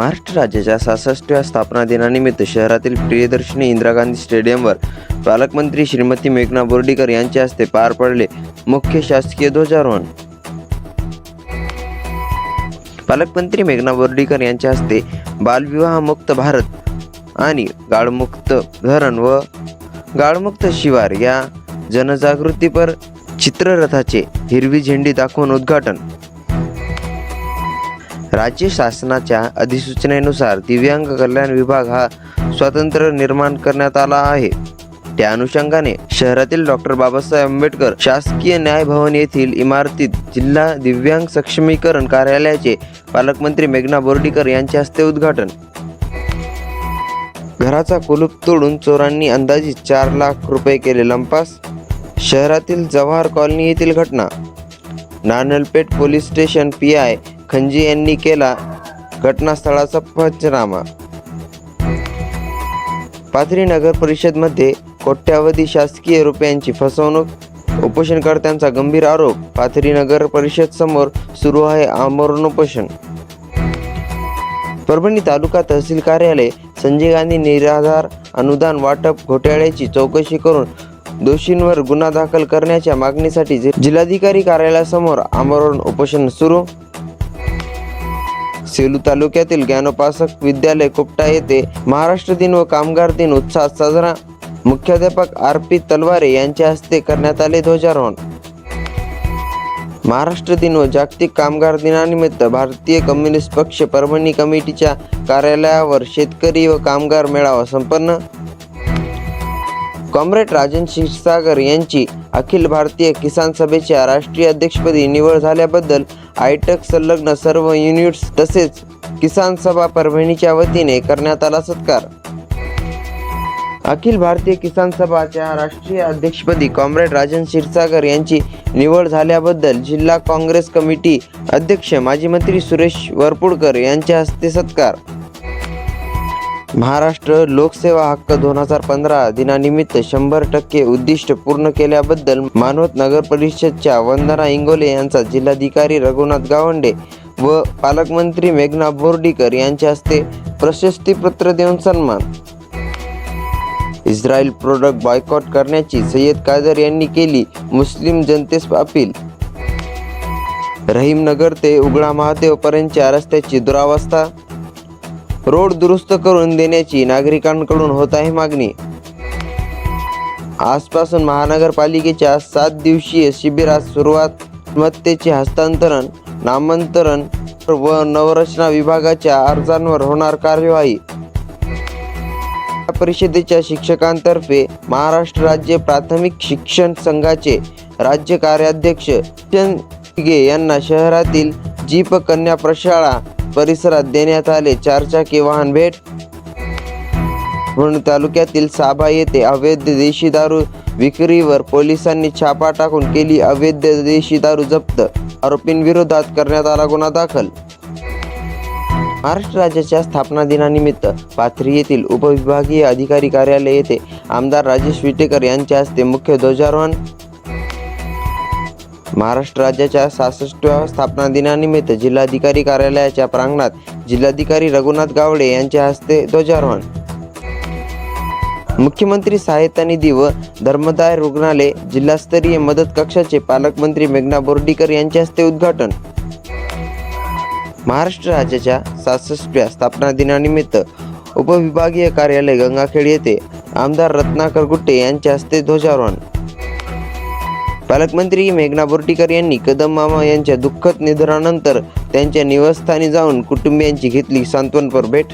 महाराष्ट्र राज्याच्या सहासष्टव्या स्थापना दिनानिमित्त शहरातील प्रियदर्शनी इंदिरा गांधी स्टेडियमवर पालकमंत्री श्रीमती मेघना बोर्डीकर यांच्या हस्ते पार पडले. मुख्य शासकीय ध्वजारोहण. पालकमंत्री मेघना बोर्डीकर यांच्या हस्ते बालविवाहमुक्त भारत आणि गाळमुक्त धरण व गाळमुक्त शिवार या जनजागृतीपर चित्ररथाचे हिरवी झेंडी दाखवून उद्घाटन. राज्य शासनाच्या अधिसूचनेनुसार दिव्यांग कल्याण विभाग हा स्वतंत्र निर्माण करण्यात आला आहे. त्या अनुषंगाने शहरातील डॉक्टर बाबासाहेब आंबेडकर शासकीय न्याय भवन येथील इमारतीत जिल्हा दिव्यांग सक्षमीकरण कार्यालयाचे पालकमंत्री मेघना बोर्डीकर यांच्या हस्ते उद्घाटन. घराचा कुलूप तोडून चोरांनी अंदाजे चार लाख रुपये केले लंपास. शहरातील जवाहर कॉलनी येथील घटना. Nanalpeth police station P I Khanji यांनी केला घटनास्थळाचा पंचनामा. पाथरी नगर परिषदमध्ये कोट्यावधी शासकीय रुपयांची फसवणूक उपोषणकर्त्यांचा गंभीर आरोप पाथरी नगर परिषद समोर सुरू आहे आमरण उपोषण. परभणी तालुका तहसील कार्यालय संजय गांधी निराधार अनुदान वाटप घोटाळ्याची चौकशी करून दोषींवर गुन्हा दाखल करण्याच्या मागणीसाठी जि- जिल्हाधिकारी कार्यालयासमोर आमरण उपोषण सुरू. सेलू तालुक्यातील ज्ञानोपासक विद्यालय कुपटा येथे महाराष्ट्र दिन व कामगार दिन उत्साहात साजरा. मुख्याध्यापक आर पी तलवारे यांच्या हस्ते करण्यात आले ध्वजारोहण. महाराष्ट्र दिन व जागतिक कामगार दिनानिमित्त भारतीय कम्युनिस्ट पक्ष परभणी कमिटीच्या कार्यालयावर शेतकरी व कामगार मेळावा संपन्न. कॉम्रेड राजन क्षीरसागर यांची अखिल भारतीय किसान सभेच्या राष्ट्रीय अध्यक्षपदी निवड झाल्याबद्दल आयटक संलग्न सर्व युनिट्स तसेच किसान सभा परभणीच्या वतीने करण्यात आला सत्कार. अखिल भारतीय किसान सभाच्या राष्ट्रीय अध्यक्षपदी कॉम्रेड राजन क्षीरसागर यांची निवड झाल्याबद्दल जिल्हा काँग्रेस कमिटी अध्यक्ष माजी मंत्री सुरेश वरपुडकर यांच्या हस्ते सत्कार. महाराष्ट्र लोकसेवा हक्क दोन हजार पंधरा दिनानिमित्त शंभर टक्के उद्दिष्ट पूर्ण केल्याबद्दल मानवत नगर परिषदच्या वंदना इंगोले यांचा जिल्हाधिकारी रघुनाथ गावंडे व पालकमंत्री मेघना बोर्डीकर यांच्या हस्ते प्रशस्तीपत्र देऊन सन्मान. इस्रायल प्रोडक्ट बॉयकॉट करण्याची सय्यद कादर यांनी केली मुस्लिम जनतेस अपील. रहीमनगर ते उगडा महादेव पर्यंतच्या रस्त्याची दुरावस्था रोड दुरुस्त करून देण्याची नागरिकांकडून होत आहे मागणी. आजपासून महानगरपालिकेच्या सात दिवसीय शिबिरात सुरुवात मत्तेचे हस्तांतरण नामांतरण व नवरचना विभागाच्या अर्जांवर होणार कार्यवाही. परिषदेच्या शिक्षकांतर्फे महाराष्ट्र राज्य प्राथमिक शिक्षण संघाचे राज्य कार्याध्यक्ष यांना शहरातील जीप कन्या प्रशाळा परिसरात देण्यात आले चारचाकी वाहन भेट. म्हणून तालुक्यातील साभा येथे अवैध देशी दारू विक्रीवर पोलिसांनी छापा टाकून केली अवैध देशी दारू जप्त. आरोपींविरोधात करण्यात आला गुन्हा दाखल. महाराष्ट्र राज्याच्या स्थापना दिनानिमित्त पाथरी येथील उपविभागीय अधिकारी कार्यालय येथे आमदार राजेश विटेकर यांच्या हस्ते मुख्य ध्वजारोहण महाराष्ट्र राज्याच्या सहासष्टव्या स्थापना दिनानिमित्त जिल्हाधिकारी कार्यालयाच्या प्रांगणात जिल्हाधिकारी रघुनाथ गावडे यांच्या हस्ते ध्वजारोहण. मुख्यमंत्री सहायता निधी व धर्मदाय रुग्णालय जिल्हास्तरीय मदत कक्षाचे पालकमंत्री मेघना बोर्डीकर यांच्या हस्ते उद्घाटन. महाराष्ट्र राज्याच्या सहासष्टव्या स्थापना दिनानिमित्त उपविभागीय कार्यालय गंगाखेड येथे आमदार रत्नाकर गुट्टे यांच्या हस्ते ध्वजारोहण. पालकमंत्री मेघना बोर्टीकर यांनी कदम मामा यांच्या दुःखद निधनानंतर त्यांच्या निवासस्थानी जाऊन कुटुंबियांची घेतली सांत्वनपर भेट.